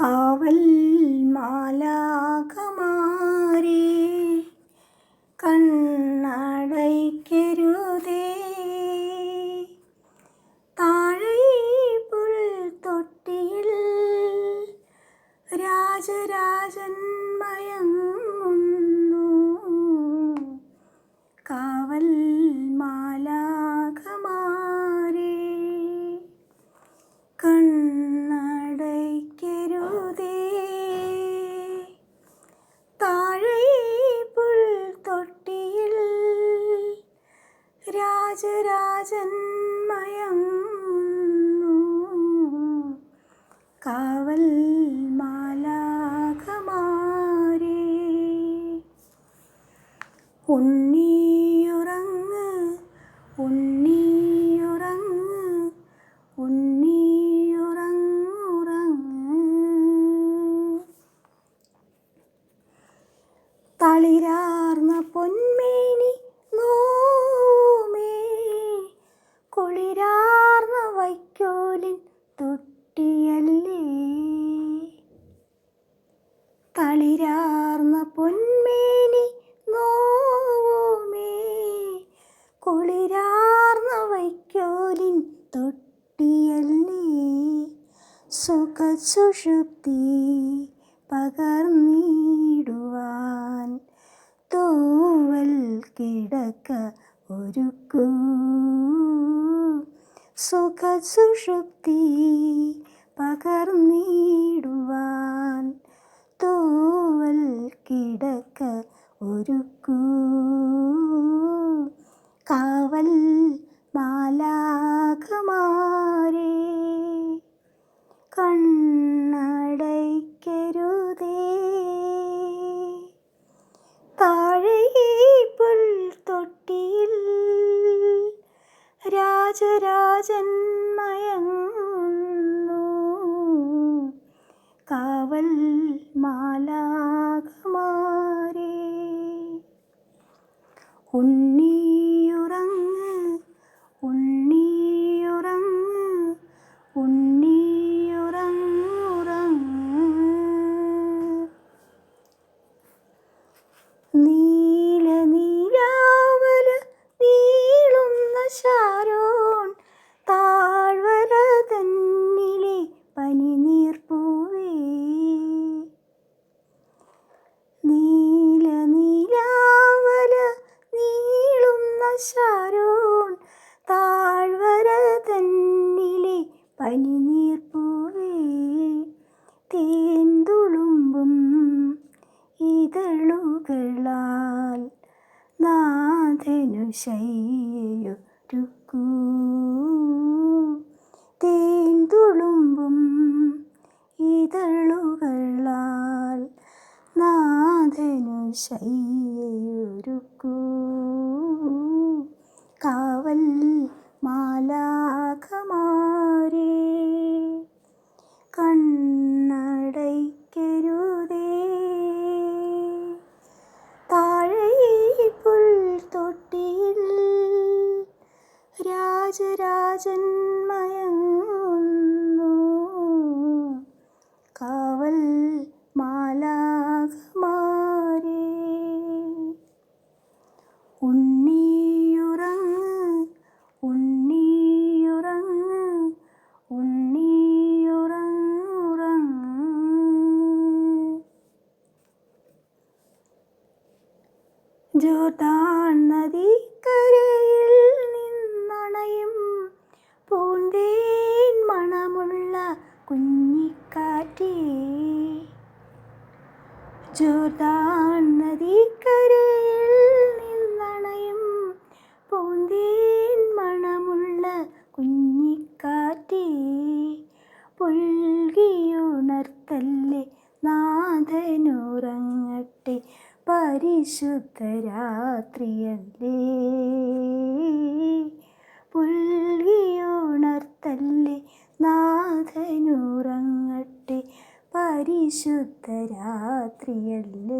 കാവൽ മാലാകമാരേ രാജരാജൻ മയങ്ങുന്നു കാവൽ മാലാഖമാരേ ഉണ്ണിയുറങ്ങ് സുഖസുഷുപ്തി പകർന്നിടുവാൻ തൂവൽ കിടക്ക ഒരുക്കൂ. സുഖസുഷുപ്തി പകർന്നിടുവാൻ തൂവൽ കിടക്ക ഒരുക്കൂ. രാജരാജൻ മയങ്ങുന്നു കാവൽ മാലാകമാരേ ഉണ്ണിയുറങ്ങ് നാഥനു ശയ്യൊരുക്കൂ തേന്തുളുമ്പും ഇതളുകളാൽ നാഥനു ശയ്യൊരുക്കൂ രാജരാജൻ മയങ്ങുന്നു കാവൽ മാലാഖമാരേ. ഉണ്ണിയുറങ്ങ് ഉണ്ണിയുറങ്ങ് ഉണ്ണിയുറങ്ങുറങ്ങ്. ജോർദാൻ നദിക്കരയിൽ നിന്നണയും പൂന്തേൻ മണമുള്ള കുഞ്ഞിക്കാറ്റേ ജോർദാൻ നദിക്കരയിൽ നിന്നണയും പൂന്തേൻ മണമുള്ള കുഞ്ഞിക്കാറ്റേ. പുൽകിയുണർത്തല്ലേ നാഥനുറങ്ങട്ടെ പരിശുദ്ധ രാത്രിയല്ലേ പുൽകിയുണർത്തല്ലേ പരിശുദ്ധ രാത്രിയല്ലേ